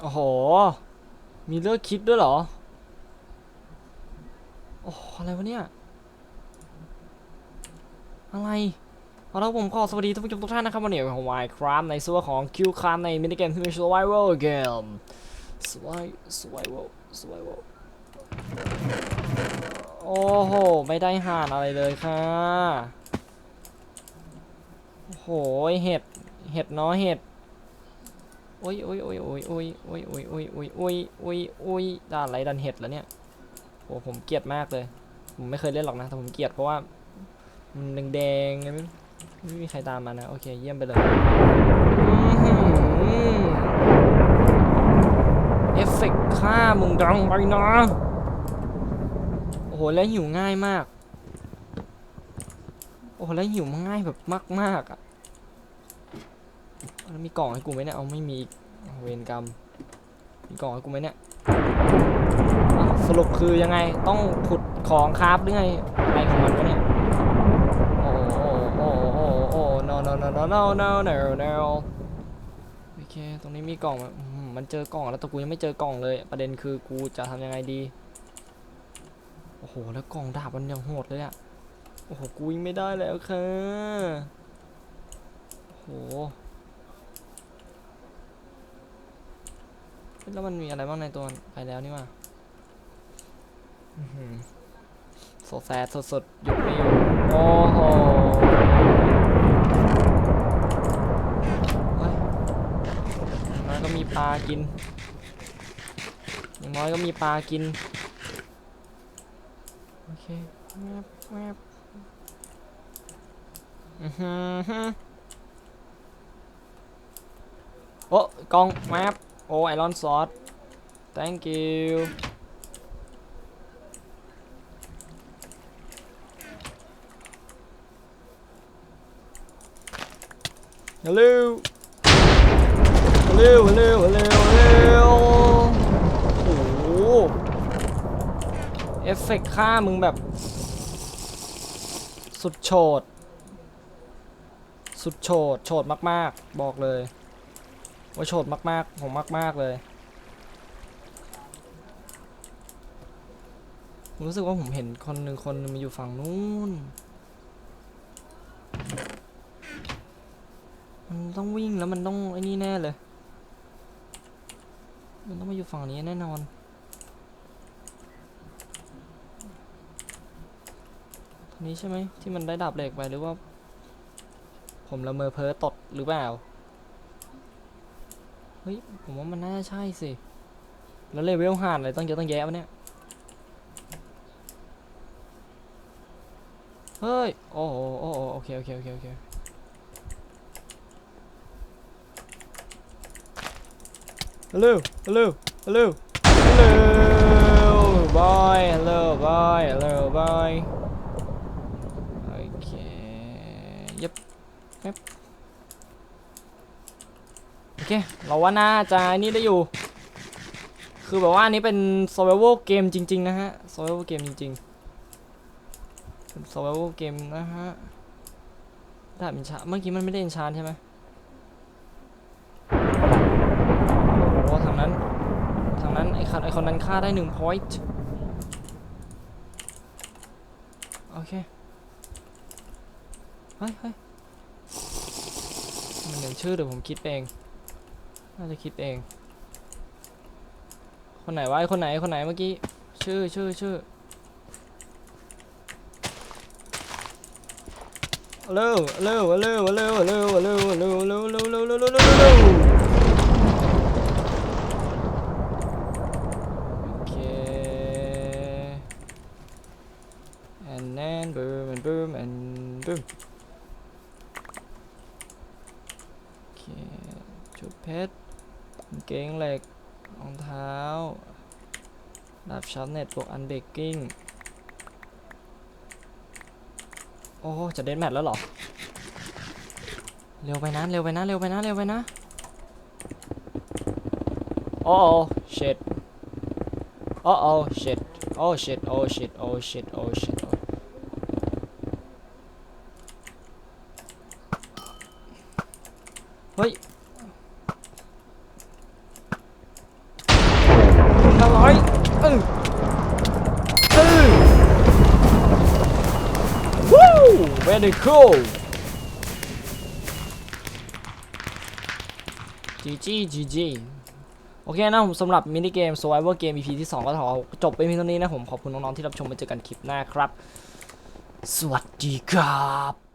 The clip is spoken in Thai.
โอ้โห มีเลือกคิดด้วยเหรอ โอ้โหอะไรวะเนี่ย อะไรเอาละผมขอสวัสดีท่านผู้ชมทุกท่านนะครับวันนี้ของวายครับในส่วนของคิวคามในมินิเกมที่เป็น survival game survival survival โอ้โห ไม่ได้ห่านอะไรเลยค่ะ โอ้โห เห็ด เห็ดเนาะเห็ด อ้ยโอ้ยโอ้ยโอ้ยโอ้ยโอ้ยโอ้ยโอ้ยโอ้ยโอ้ยโอ้ยโอ้ยด่านไรดันเห็ดแล้วเนี่ยโอ้ผมเกลียดมากเลย ผมไม่เคยเล่นหรอกนะแต่ผมเกลียดเพราะว่ามันแดงๆไงไม่มีใครตามมานะโอเคเยี่ยมไปเลยเอฟเฟกต์ฆ่ามึงดังไปนะโอ้โหแล้วหิวง่ายมาก โอ้โหแล้วหิวง่ายแบบมากๆอะ แล้วมีกล่องให้กูไหมเนี่ย เอาไม่มีเวรกรรม มีกล่องให้กูไหมเนี่ย สรุปคือยังไง ต้องขุดของคราฟหรือไงอะไรของมันวะเนี่ย โอ้โอ้โอ้โอ้โอ้ no no no no no no no no โอเค ตรงนี้มีกล่อง มันเจอกล่องแล้วแต่กูยังไม่เจอกล่องเลย ประเด็นคือกูจะทำยังไงดี โอ้โห แล้วกล่องดาบมันยังโหดเลยอะโอ้โห กูยิงไม่ได้แล้วค่ะโอ้โห เฮ้ย แล้วมันมีอะไรบ้างในตัวไปแล้วนี่ว่าโซแซดสดๆหยุดไม่อยู่ โอ้โหเฮ้ยอย่างน้อยก็มีปลากิน อย่างน้อยก็มีปลากิน โอเคแวบแวบอือหือหือโอ้กล้องแวบ โอ้ไอรอนซอส thank you ฮัลโหลฮัลโหลฮัลโหลฮัลโหลฮัลโหลโอ้โหเอฟเฟกต์ฆ่ามึงแบบ สุดโฉด สุดโฉด โฉดมาก ๆ บอกเลย ว่าโฉดมากๆผมมาก ๆ เลยผมรู้สึกว่าผมเห็นคนหนึ่งคนนึงมาอยู่ฝั่งนู้น มันต้องวิ่งแล้วมันต้องไอ้นี่แน่เลย มันต้องมาอยู่ฝั่งนี้แน่นอนทางนี้ใช่ไหมที่มันได้ดาบเหล็กไปหรือว่า ผมละเมอเพ้อตดหรือเปล่า ฮ้ย ผมว่ามันน่าใช่สิ แล้วเลเวลห่านอะไรต้องเยอะต้องแยะวะเนี่ย เฮ้ย โอ้โหโอ้โหโอเค โอเค โอเค โอเคฮัลโหลฮัลโหลฮัลโหลฮัลโหลบอยฮัลโหลบอยฮัลโหลบอยโอเค ยับแป๊บ เค เราว่าน่าจะนี่ได้อยู่ คือแบบว่าอันนี้เป็น survival เกมจริง ๆ นะฮะ survival เกมจริงๆเป็น survival เกมนะฮะดาบอินชาเมื่อกี้มันไม่ได้อินชานใช่ไหมโอ้โหทางนั้น ทางนั้นไอ้คนไอ้คนนั้นฆ่าได้หนึ่ง point โอเค เฮ้ยเฮ้ยมันอย่างชื่อเดี๋ยวผมคิดเอง น่าจะคิดเอง คนไหนวะคนไหนคนไหนเมื่อกี้ ชื่อชื่อชื่อเร็วเร็วเร็วเร็วเร็วเร็วเร็วเร็วเร็วเร็วเร็วเร็วเร็วเร็วโอเค and then boom and boom and boom โอเคชุดเพชร เกงเหล็กรองเท้าดาบชับเน็ตบวกอันเบกกิ้ง โอ้จะเดนแมทแล้วหรอ เร็วไปนะ เร็วไปนะ เร็วไปนะ เร็วไปนะ โอ้โอ้ shit โอ้โอ้ shit โอ้ shit โอ้ shit โอ้ shit โอ้ shit โอ้เฮ้ย ออเออ Woo very cool GG GG โอเคนะผมสำหรับมินิเกม Survivor Game EP ที่ 2 ก็ขอจบไปเพียงเท่านี้นะผม ขอบคุณน้อง ๆ ที่รับชมมาเจอกันคลิปหน้าครับ สวัสดีครับ